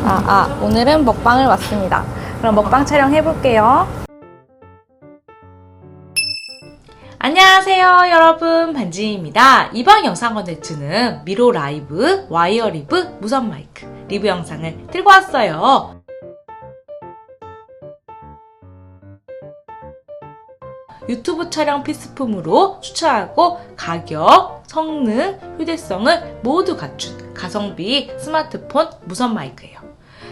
아, 아, 오늘은 먹방을 왔습니다. 그럼 먹방 촬영 해볼게요. 안녕하세요 여러분 반지입니다 이번 영상 컨텐츠는 미로 라이브 와이어 리브 무선 마이크 리뷰 영상을 들고 왔어요 유튜브 촬영 필수품으로 추천하고 가격, 성능, 휴대성을 모두 갖춘 가성비 스마트폰 무선 마이크예요.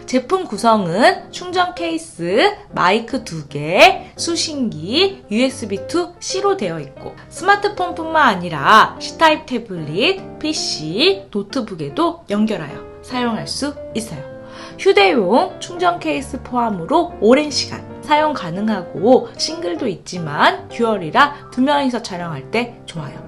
제품 구성은 충전 케이스, 마이크 2개, 수신기, USB-2C로 되어 있고 스마트폰뿐만 아니라 C타입 태블릿, PC, 노트북에도 연결하여 사용할 수 있어요. 휴대용 충전 케이스 포함으로 오랜 시간 사용 가능하고 싱글도 있지만 듀얼이라 두 명이서 촬영할 때 좋아요.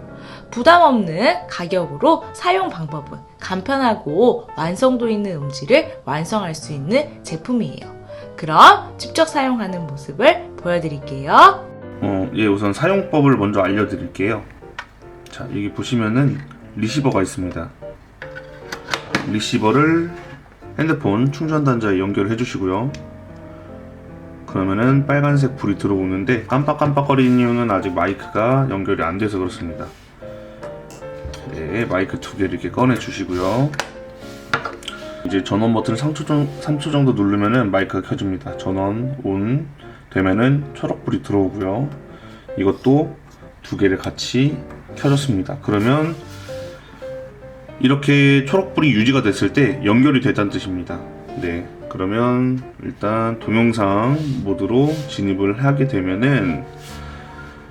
부담 없는 가격으로 사용 방법은 간편하고 완성도 있는 음질을 완성할 수 있는 제품이에요. 그럼 직접 사용하는 모습을 보여드릴게요. 어, 예, 우선 사용법을 먼저 알려드릴게요. 자, 여기 보시면은 리시버가 있습니다. 리시버를 핸드폰 충전 단자에 연결해 주시고요. 그러면은 빨간색 불이 들어오는데 깜빡깜빡거리는 이유는 아직 마이크가 연결이 안 돼서 그렇습니다. 네, 마이크 두 개를 이렇게 꺼내 주시고요. 이제 전원 버튼을 3초, 정, 3초 정도 누르면은 마이크가 켜집니다. 전원 온 되면은 초록불이 들어오고요. 이것도 두 개를 같이 켜줬습니다. 그러면 이렇게 초록불이 유지가 됐을 때 연결이 됐다는 뜻입니다. 네. 그러면 일단 동영상 모드로 진입을 하게 되면은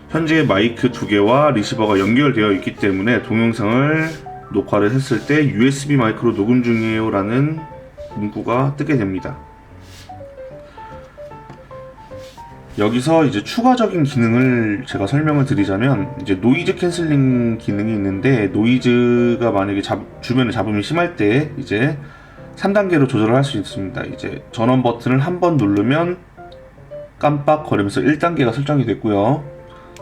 현재 마이크 두 개와 리시버가 연결되어 있기 때문에 동영상을 녹화를 했을 때 USB 마이크로 녹음 중이에요 라는 문구가 뜨게 됩니다. 여기서 이제 추가적인 기능을 제가 설명을 드리자면 이제 노이즈 캔슬링 기능이 있는데 노이즈가 만약에 잡- 주변에 잡음이 심할 때 이제 3단계로 조절을 할 수 있습니다. 이제 전원 버튼을 한 번 누르면 깜빡거리면서 1단계가 설정이 됐고요.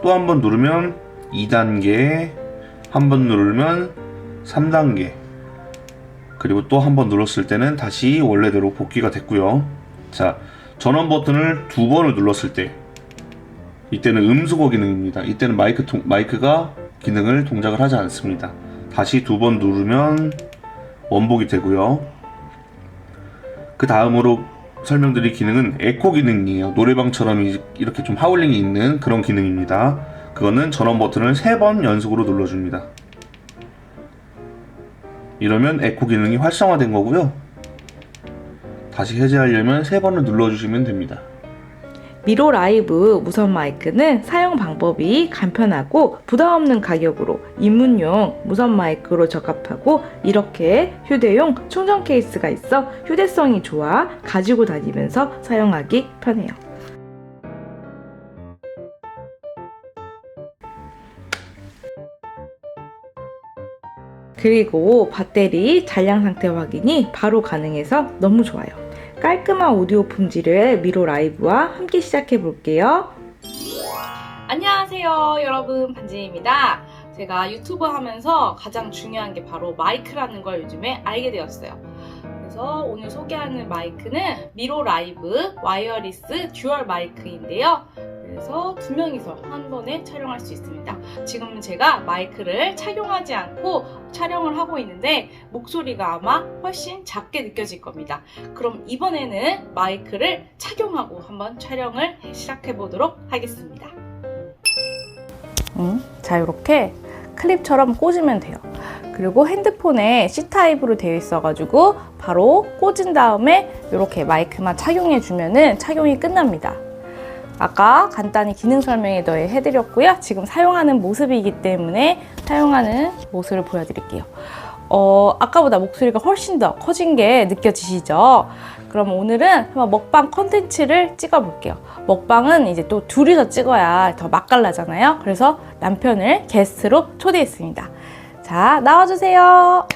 또 한 번 누르면 2단계, 한 번 누르면 3단계, 그리고 또 한 번 눌렀을 때는 다시 원래대로 복귀가 됐고요. 자, 전원 버튼을 두 번을 눌렀을 때 이때는 음수거 기능입니다. 이때는 마이크 통- 마이크가 기능을 동작을 하지 않습니다. 다시 두 번 누르면 원복이 되고요. 그 다음으로 설명드릴 기능은 에코 기능이에요. 노래방처럼 이- 이렇게 좀 하울링이 있는 그런 기능입니다. 그거는 전원 버튼을 세번 연속으로 눌러줍니다. 이러면 에코 기능이 활성화된 거고요. 다시 해제하려면 세 번을 눌러주시면 됩니다. 미로 라이브 무선 마이크는 사용 방법이 간편하고 부담 없는 가격으로 입문용 무선 마이크로 적합하고 이렇게 휴대용 충전 케이스가 있어 휴대성이 좋아 가지고 다니면서 사용하기 편해요. 그리고 배터리 잔량 상태 확인이 바로 가능해서 너무 좋아요. 깔끔한 오디오 품질의 미로 라이브와 함께 시작해 볼게요. 안녕하세요, 여러분. 반지입니다. 제가 유튜브 하면서 가장 중요한 게 바로 마이크라는 걸 요즘에 알게 되었어요. 그래서 오늘 소개하는 마이크는 미로 라이브 와이어리스 듀얼 마이크인데요. 그래서 두 명이서 한 번에 촬영할 수 있습니다. 지금 제가 마이크를 착용하지 않고 촬영을 하고 있는데 목소리가 아마 훨씬 작게 느껴질 겁니다. 그럼 이번에는 마이크를 착용하고 한번 촬영을 시작해 보도록 하겠습니다. 음, 자, 이렇게 클립처럼 꽂으면 돼요. 그리고 핸드폰에 C타입으로 되어 있어가지고 바로 꽂은 다음에 이렇게 마이크만 착용해 주면은 착용이 끝납니다. 아까 간단히 기능 설명에 더해 해드렸고요. 지금 사용하는 모습이기 때문에 사용하는 모습을 보여드릴게요. 어, 아까보다 목소리가 훨씬 더 커진 게 느껴지시죠? 그럼 오늘은 한번 먹방 컨텐츠를 찍어 볼게요. 먹방은 이제 또 둘이서 찍어야 더 맛깔나잖아요. 그래서 남편을 게스트로 초대했습니다. 자, 나와주세요.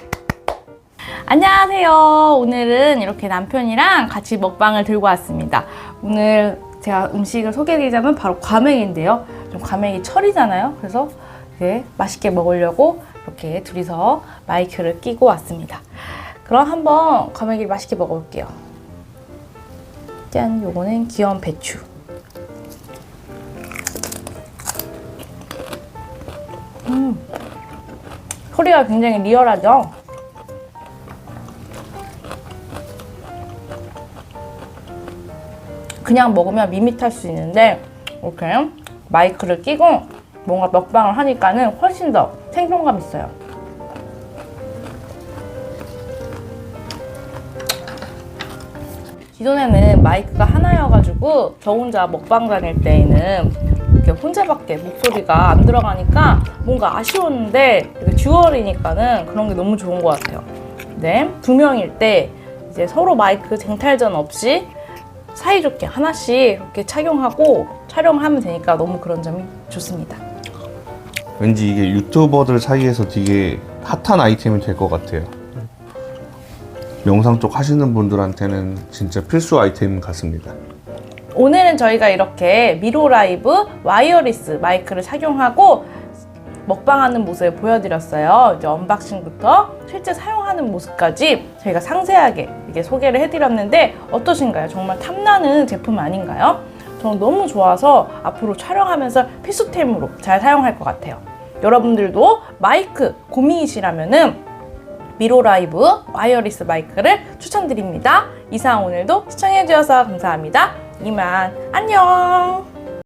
안녕하세요. 오늘은 이렇게 남편이랑 같이 먹방을 들고 왔습니다. 오늘 제가 음식을 소개해드리자면 바로 과메기인데요. 좀 과메기 철이잖아요. 그래서 이제 맛있게 먹으려고 이렇게 둘이서 마이크를 끼고 왔습니다. 그럼 한번 과메기를 맛있게 먹어볼게요. 짠, 요거는 귀여운 배추. 음, 소리가 굉장히 리얼하죠? 그냥 먹으면 밋밋할 수 있는데 이렇게 마이크를 끼고 뭔가 먹방을 하니까는 훨씬 더 생동감 있어요. 기존에는 마이크가 하나여가지고 저 혼자 먹방 다닐 때에는 이렇게 혼자밖에 목소리가 안 들어가니까 뭔가 아쉬웠는데 이렇게 듀얼이니까는 그런 게 너무 좋은 것 같아요. 네, 두 명일 때 이제 서로 마이크 쟁탈전 없이 사이좋게 하나씩 이렇게 착용하고 촬영하면 되니까 너무 그런 점이 좋습니다. 왠지 이게 유튜버들 사이에서 되게 핫한 아이템이 될 것 같아요. 영상 쪽 하시는 분들한테는 진짜 필수 아이템 같습니다. 오늘은 저희가 이렇게 미로 라이브 와이어리스 마이크를 착용하고 먹방하는 모습을 보여드렸어요. 이제 언박싱부터 실제 사용하는 모습까지 저희가 상세하게 이게 소개를 해드렸는데 어떠신가요? 정말 탐나는 제품 아닌가요? 저는 너무 좋아서 앞으로 촬영하면서 필수템으로 잘 사용할 것 같아요. 여러분들도 마이크 고민이시라면은 미로 라이브 와이어리스 마이크를 추천드립니다. 이상 오늘도 시청해주셔서 감사합니다. 이만 안녕!